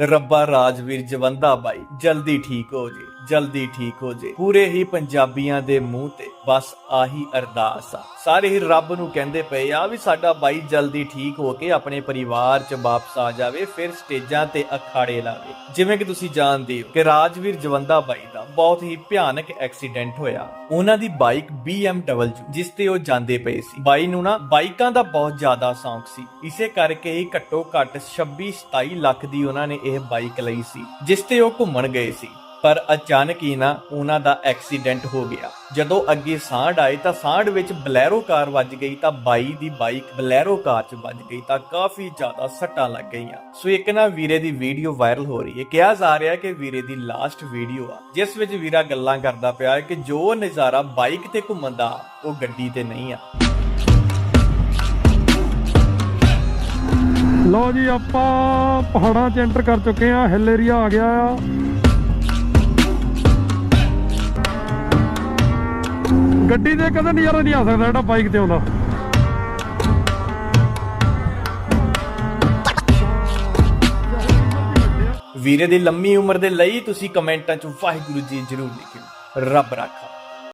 ਰੱਬਾ ਰਾਜਵੀਰ ਜਵੰਦਾ ਬਾਈ, ਜਲਦੀ ਠੀਕ ਹੋ ਜੇ, ਜਲਦੀ ਠੀਕ ਹੋ ਜੇ। ਪੂਰੇ ਹੀ ਪੰਜਾਬੀਆਂ ਦੇ ਮੂੰਹ ਤੇ ਬਸ ਆਹੀ ਅਰਦਾਸ ਆ। ਸਾਰੇ ਹੀ ਰੱਬ ਨੂੰ ਕਹਿੰਦੇ ਪਏ ਆ ਵੀ ਸਾਡਾ ਬਾਈ ਜਲਦੀ ਠੀਕ ਹੋ ਕੇ ਆਪਣੇ ਪਰਿਵਾਰ 'ਚ ਵਾਪਸ ਆ ਜਾਵੇ, ਫਿਰ ਸਟੇਜਾਂ ਤੇ ਅਖਾੜੇ ਲਾਵੇ। ਜਿਵੇਂ ਕਿ ਤੁਸੀਂ ਜਾਣਦੇ ਹੋ ਕਿ ਰਾਜਵੀਰ ਜਵੰਦਾ ਬਾਈ ਬਹੁਤ ਹੀ ਭਿਆਨਕ ਐਕਸੀਡੈਂਟ ਹੋਇਆ। ਉਹਨਾਂ ਦੀ ਬਾਈਕ BMW ਜਿਸ ਤੇ ਉਹ ਜਾਂਦੇ ਪਏ ਸੀ। ਬਾਈ ਨੂੰ ਨਾ ਬਾਈਕਾਂ ਦਾ ਬਹੁਤ ਜ਼ਿਆਦਾ ਸ਼ੌਂਕ ਸੀ। ਇਸੇ ਕਰਕੇ ਹੀ ਘੱਟੋ ਘੱਟ 26 27 ਲੱਖ ਦੀ ਉਹਨਾਂ ਨੇ ਇਹ ਬਾਈਕ ਲਈ ਸੀ, ਜਿਸ ਤੇ ਉਹ ਘੁੰਮਣ ਗਏ ਸੀ। ਪਰ ਅਚਾਨਕ ਹੀ ਨਾ ਉਹਨਾਂ ਦਾ ਐਕਸੀਡੈਂਟ ਹੋ ਗਿਆ। ਜਦੋਂ ਅੱਗੇ ਸਾਂਢ ਆਏ ਤਾਂ ਸਾਂਢ ਵਿੱਚ ਬਲੈਰੋ ਕਾਰ ਵੱਜ ਗਈ ਤਾਂ ਬਾਈ ਦੀ ਬਾਈਕ ਬਲੈਰੋ ਕਾਰ 'ਚ ਵੱਜ ਗਈ ਤਾਂ ਕਾਫੀ ਜ਼ਿਆਦਾ ਸੱਟਾਂ ਲੱਗ ਗਈਆਂ। ਸੋ ਇੱਕ ਨਾ ਵੀਰੇ ਦੀ ਵੀਡੀਓ ਵਾਇਰਲ ਹੋ ਰਹੀ ਹੈ। ਕਿਹਾ ਜਾ ਰਿਹਾ ਕਿ ਵੀਰੇ ਦੀ ਲਾਸਟ ਵੀਡੀਓ ਆ, ਜਿਸ ਵਿੱਚ ਵੀਰਾ ਗੱਲਾਂ ਕਰਦਾ ਪਿਆ ਹੈ ਕਿ ਜੋ ਨਜ਼ਾਰਾ ਬਾਈਕ ਤੇ ਘੁੰਮਣ ਦਾ ਉਹ ਗੱਡੀ ਤੇ ਨਹੀਂ ਆ। ਲਓ ਜੀ, ਆਪਾਂ ਪਹਾੜਾਂ 'ਚ ਐਂਟਰ ਕਰ ਚੁੱਕੇ ਆ ਹਿੱਲ ਏਰੀਆ ਆ ਗਿਆ ਆ। ਗੱਡੀ ਤੇ ਕਦੇ ਨਜ਼ਾਰਾ ਨਹੀਂ ਆ ਸਕਦਾ ਜਿਹੜਾ ਬਾਈਕ ਤੇ ਆਉਂਦਾ। ਵੀਰੇ ਦੀ ਲੰਮੀ ਉਮਰ ਦੇ ਲਈ ਤੁਸੀਂ ਕਮੈਂਟਾਂ 'ਚ ਵਾਹਿਗੁਰੂ ਜੀ ਜ਼ਰੂਰ ਲਿਖਿਓ। ਰੱਬ ਰਾਖਾ।